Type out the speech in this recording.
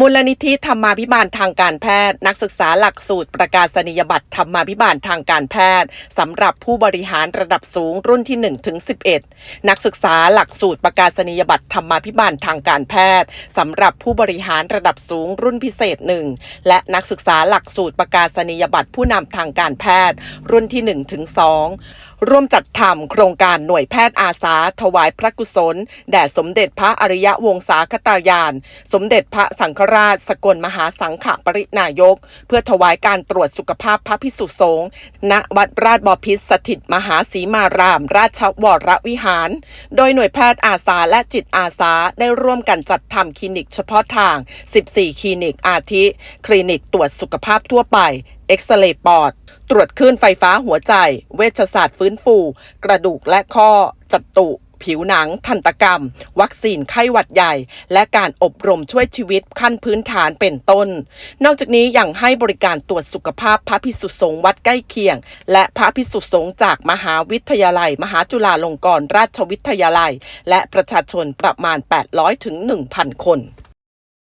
มูลนิธิธรรมาภิบาลทางการแพทย์ นักศึกษาหลักสูตรประกาศนียบัตรธรรมาภิบาลทางการแพทย์สำหรับผู้บริหารระดับสูงรุ่นที่1ถึง11 นักศึกษาหลักสูตรประกาศนียบัตรธรรมาภิบาลทางการแพทย์สำหรับผู้บริหารระดับสูงรุ่นพิเศษ1และนักศึกษาหลักสูตรประกาศนียบัตรผู้นำทางการแพทย์ รุ่นที่1ถึง2 ร่วมจัดทำโครงการหน่วยแพทย์อาสา ถวายพระกุศล แด่สมเด็จพระอริยวงศาคตายาน สมเด็จพระสังฆราช สกลมหาสังฆปรินายก เพื่อถวายการตรวจสุขภาพพระพิสุสงฆ์ณวัดราชบพิตรสถิตมหาสีมาราม ราชวรวิหาร โดยหน่วยแพทย์อาสาและจิตอาสาได้ร่วมกันจัดทำคลินิกเฉพาะทาง 14 คลินิกอาทิ คลินิกตรวจสุขภาพทั่วไป เอ็กซเรย์ปอด ตรวจคลื่นไฟฟ้าหัวใจ เวชศาสตร์ฟื้นฟู กระดูกและข้อ จัตุ ผิวหนัง ทันตกรรม วัคซีนไข้หวัดใหญ่ และการอบรมช่วยชีวิตขั้นพื้นฐานเป็นต้น นอกจากนี้ยังให้บริการตรวจสุขภาพพระพิสุสงฆ์วัดใกล้เคียง และพระพิสุสงฆ์จากมหาวิทยาลัย มหาจุฬาลงกรณราชวิทยาลัย และประชาชนประมาณ 800ถึง1,000 คน